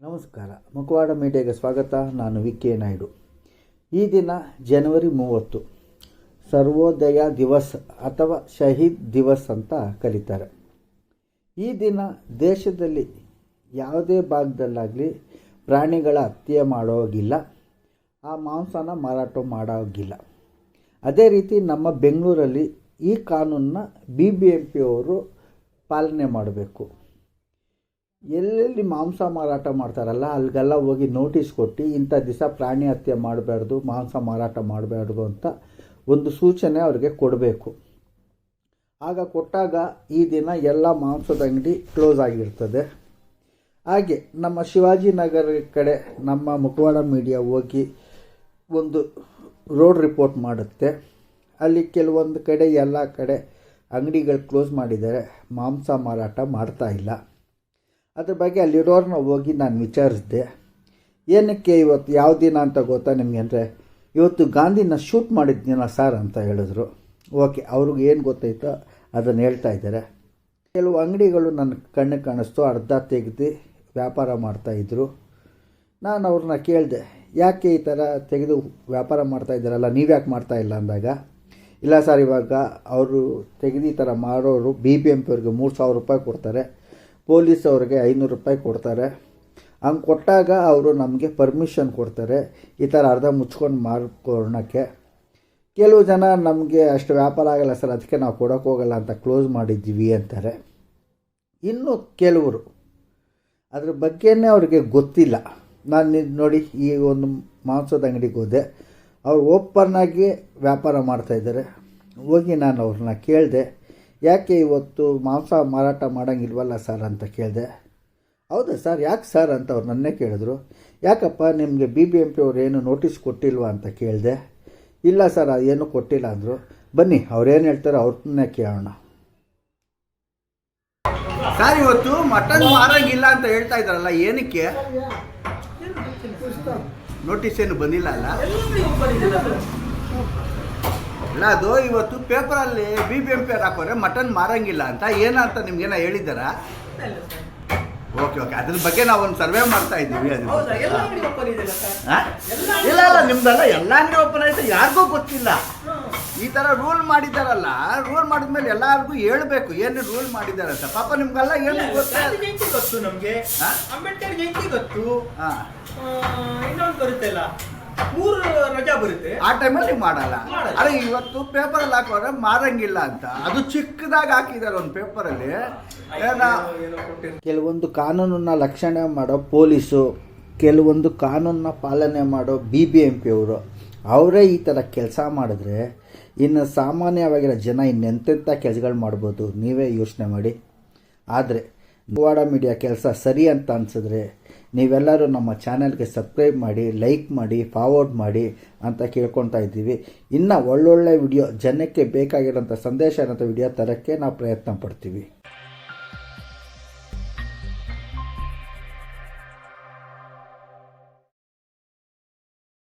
ನಮಸ್ಕಾರ. ಮುಖವಾಡ ಮೀಡಿಯಾಗೆ ಸ್ವಾಗತ. ನಾನು ವಿ. ಕೆ. ನಾಯ್ಡು. ಈ ದಿನ ಜನವರಿ ಮೂವತ್ತು. ಸರ್ವೋದಯ ದಿವಸ್ ಅಥವಾ ಶಹೀದ್ ದಿವಸ್ ಅಂತ ಕರೀತಾರೆ. ಈ ದಿನ ದೇಶದಲ್ಲಿ ಯಾವುದೇ ಭಾಗದಲ್ಲಾಗಲಿ ಪ್ರಾಣಿಗಳ ಹತ್ಯೆ ಮಾಡೋಗಿಲ್ಲ. ಆ ಮಾಂಸನ ಮಾರಾಟ ಮಾಡೋಗಿಲ್ಲ. ಅದೇ ರೀತಿ ನಮ್ಮ ಬೆಂಗಳೂರಲ್ಲಿ ಈ ಕಾನೂನನ್ನ ಬಿ ಬಿ ಎಂ ಪಿ ಅವರು ಪಾಲನೆ ಮಾಡಬೇಕು. ಎಲ್ಲೆಲ್ಲಿ ಮಾಂಸ ಮಾರಾಟ ಮಾಡ್ತಾರಲ್ಲ ಅಲ್ಲಿಗೆಲ್ಲ ಹೋಗಿ ನೋಟಿಸ್ ಕೊಟ್ಟು ಇಂಥ ದಿವಸ ಪ್ರಾಣಿ ಹತ್ಯೆ ಮಾಡಬಾರ್ದು, ಮಾಂಸ ಮಾರಾಟ ಮಾಡಬಾರ್ದು ಅಂತ ಒಂದು ಸೂಚನೆ ಅವ್ರಿಗೆ ಕೊಡಬೇಕು. ಆಗ ಕೊಟ್ಟಾಗ ಈ ದಿನ ಎಲ್ಲ ಮಾಂಸದ ಅಂಗಡಿ ಕ್ಲೋಸ್ ಆಗಿರ್ತದೆ. ಹಾಗೆ ನಮ್ಮ ಶಿವಾಜಿನಗರ ಕಡೆ ನಮ್ಮ ಮುಖವಾಡ ಮೀಡಿಯಾ ಹೋಗಿ ಒಂದು ರೋಡ್ ರಿಪೋರ್ಟ್ ಮಾಡುತ್ತೆ. ಅಲ್ಲಿ ಕೆಲವೊಂದು ಕಡೆ ಎಲ್ಲ ಕಡೆ ಅಂಗಡಿಗಳು ಕ್ಲೋಸ್ ಮಾಡಿದ್ದಾರೆ. ಮಾಂಸ ಮಾರಾಟ ಮಾಡ್ತಾ ಇಲ್ಲ. ಅದ್ರ ಬಗ್ಗೆ ಅಲ್ಲಿರೋರನ್ನ ಹೋಗಿ ನಾನು ವಿಚಾರಿಸಿದೆ. ಏನಕ್ಕೆ ಇವತ್ತು ಯಾವ ದಿನ ಅಂತ ಗೊತ್ತಾ ನಿಮಗೆ ಅಂದರೆ, ಇವತ್ತು ಗಾಂಧಿನ ಶೂಟ್ ಮಾಡಿದ್ದೀನ ಸರ್ ಅಂತ ಹೇಳಿದ್ರು. ಓಕೆ, ಅವ್ರಿಗೆ ಏನು ಗೊತ್ತಾಯ್ತೋ ಅದನ್ನು ಹೇಳ್ತಾ ಇದ್ದಾರೆ. ಕೆಲವು ಅಂಗಡಿಗಳು ನನ್ನ ಕಣ್ಣಿಗೆ ಕಾಣಿಸ್ತು, ಅರ್ಧ ತೆಗೆದು ವ್ಯಾಪಾರ ಮಾಡ್ತಾಯಿದ್ರು ನಾನು ಅವ್ರನ್ನ ಕೇಳಿದೆ ಯಾಕೆ ಈ ಥರ ತೆಗೆದು ವ್ಯಾಪಾರ ಮಾಡ್ತಾ ಇದ್ದಾರಲ್ಲ, ನೀವು ಯಾಕೆ ಮಾಡ್ತಾ ಇಲ್ಲ ಅಂದಾಗ? ಇಲ್ಲ ಸರ್, ಇವಾಗ ಅವರು ತೆಗೆದು ಈ ಥರ ಮಾಡೋರು ಬಿ ಬಿ ಎಂ ಪಿ ಅವ್ರಿಗೆ ಮೂರು ಸಾವಿರ ರೂಪಾಯಿ ಕೊಡ್ತಾರೆ, ಪೊಲೀಸ್ ಅವ್ರಿಗೆ ಐನೂರು ರೂಪಾಯಿ ಕೊಡ್ತಾರೆ. ಹಂಗೆ ಕೊಟ್ಟಾಗ ಅವರು ನಮಗೆ ಪರ್ಮಿಷನ್ ಕೊಡ್ತಾರೆ ಈ ಥರ ಅರ್ಧ ಮುಚ್ಕೊಂಡು ಮಾರ್ಕೊಳ್ಳೋಕ್ಕೆ ಕೆಲವು ಜನ ನಮಗೆ ಅಷ್ಟು ವ್ಯಾಪಾರ ಆಗಲ್ಲ ಸರ್, ಅದಕ್ಕೆ ನಾವು ಕೊಡೋಕೆ ಹೋಗಲ್ಲ ಅಂತ ಕ್ಲೋಸ್ ಮಾಡಿದ್ದೀವಿ ಅಂತಾರೆ. ಇನ್ನು ಕೆಲವರು, ಅದ್ರ ಬಗ್ಗೆನೇ ಅವ್ರಿಗೆ ಗೊತ್ತಿಲ್ಲ. ನಾನು ನೋಡಿ ಈ ಒಂದು ಮಾಂಸದ ಅಂಗಡಿಗೆ ಹೋದೆ. ಅವ್ರು ಓಪನ್ನಾಗಿ ವ್ಯಾಪಾರ ಮಾಡ್ತಾಯಿದ್ದಾರೆ ಹೋಗಿ ನಾನು ಅವ್ರನ್ನ ಕೇಳಿದೆ, ಯಾಕೆ ಇವತ್ತು ಮಾಂಸ ಮಾರಾಟ ಮಾಡೋಂಗಿಲ್ವಲ್ಲ ಸರ್? ಅಂತ ಕೇಳಿದೆ. ಹೌದಾ ಸರ್, ಯಾಕೆ ಸರ್? ಅಂತ ಅವ್ರು ನನ್ನೇ ಕೇಳಿದ್ರು. ಯಾಕಪ್ಪ, ನಿಮಗೆ ಬಿ ಬಿ ಎಂ ಪಿ ಅವ್ರು ಏನು ನೋಟಿಸ್ ಕೊಟ್ಟಿಲ್ವಾ? ಅಂತ ಕೇಳಿದೆ. ಇಲ್ಲ ಸರ್ ಅದೇನು ಕೊಟ್ಟಿಲ್ಲ, ಅಂದರು. ಬನ್ನಿ ಅವ್ರೇನು ಹೇಳ್ತಾರೆ ಅವ್ರನ್ನೇ ಕೇಳೋಣ. ಸರ್, ಇವತ್ತು ಮಟನ್ ಮಾರಂಗಿಲ್ಲ ಅಂತ ಹೇಳ್ತಾ ಇದ್ದಾರಲ್ಲ, ಏನಕ್ಕೆ? ನೋಟಿಸ್ ಏನು ಬಂದಿಲ್ಲ ಅಲ್ಲ? ಅಲ್ಲ ಅದು ಇವತ್ತು ಪೇಪರಲ್ಲಿ ಬಿ ಬಿ ಎಂ ಪಿ ಹಾಕೋರೆ ಮಟನ್ ಮಾರಂಗಿಲ್ಲ ಅಂತ. ಏನಂತ ನಿಮ್ಗೇನ ಹೇಳಿದಾರ ಓಕೆ ಓಕೆ ಅದ್ರ ಬಗ್ಗೆ ನಾವು ಒಂದು ಸರ್ವೆ ಮಾಡ್ತಾ ಇದ್ದೀವಿ ಅದು. ಇಲ್ಲ ಅಲ್ಲ ನಿಮ್ದಲ್ಲ ಎಲ್ಲ ಅಂಗಡಿ ಓಪನ್ ಆಯ್ತು. ಯಾರಿಗೂ ಗೊತ್ತಿಲ್ಲ. ಈ ಥರ ರೂಲ್ ಮಾಡಿದಾರಲ್ಲ ರೂಲ್ ಮಾಡಿದ್ಮೇಲೆ ಎಲ್ಲರಿಗೂ ಹೇಳ್ಬೇಕು. ಏನು ರೂಲ್ ಮಾಡಿದ್ದಾರೆ ಅಂತ ಪಾಪ ನಿಮ್ಗೆಲ್ಲ ಏನು ಗೊತ್ತೇ? ನಮಗೆ? ಅಂಬೇಡ್ಕರ್ ಗೊತ್ತು. ಹಾಂ ಇನ್ನೊಂದು ಬರುತ್ತೆ ಅಲ್ಲ? ಮೂರು ರಜಾ ಬರುತ್ತೆ. ಆ ಟೈಮಲ್ಲಿ ಮಾಡಲ್ಲ. ಮಾಡಲ್ಲ. ಅರೆ ಇವತ್ತು ಪೇಪರಲ್ಲಿ ಹಾಕುವಾಗ ಮಾರಂಗಿಲ್ಲ ಅಂತ. ಅದು ಚಿಕ್ಕದಾಗಿ ಹಾಕಿದ್ದಾರೆ ಒಂದು ಏನ ಏನೋ ಕೊಟ್ಟಿರ್ತಾರೆ. ಕೆಲವೊಂದು ಕಾನೂನನ್ನ ರಕ್ಷಣೆ ಮಾಡೋ ಪೊಲೀಸು ಕೆಲವೊಂದು ಕಾನೂನನ್ನ ಪಾಲನೆ ಮಾಡೋ ಬಿ ಬಿ ಎಂ ಪಿ ಅವರು ಅವರೇ ಈ ಥರ ಕೆಲಸ ಮಾಡಿದ್ರೆ ಇನ್ನು ಸಾಮಾನ್ಯವಾಗಿರೋ ಜನ ಇನ್ನೆಂತೆಂಥ ಕೆಲಸಗಳು ಮಾಡ್ಬೋದು. ನೀವೇ ಯೋಚನೆ ಮಾಡಿ. ಆದರೆ ಮುವಾಡ ಮೀಡಿಯಾ ಕೆಲಸ ಸರಿ ಅಂತ ಅನಿಸಿದ್ರೆ ನೀವೆಲ್ಲರೂ ನಮ್ಮ ಚಾನೆಲ್ಗೆ ಸಬ್ಸ್ಕ್ರೈಬ್ ಮಾಡಿ, ಲೈಕ್ ಮಾಡಿ, ಫಾರ್ವರ್ಡ್ ಮಾಡಿ ಅಂತ ಕೇಳ್ಕೊತಾ ಇದ್ದೀವಿ. ಇನ್ನು ಒಳ್ಳೊಳ್ಳೆ ವಿಡಿಯೋ ಜನಕ್ಕೆ ಬೇಕಾಗಿರೋಂಥ ಸಂದೇಶ ಇರೋಂಥ ವಿಡಿಯೋ ತರೋಕ್ಕೆ ನಾವು ಪ್ರಯತ್ನ ಪಡ್ತೀವಿ.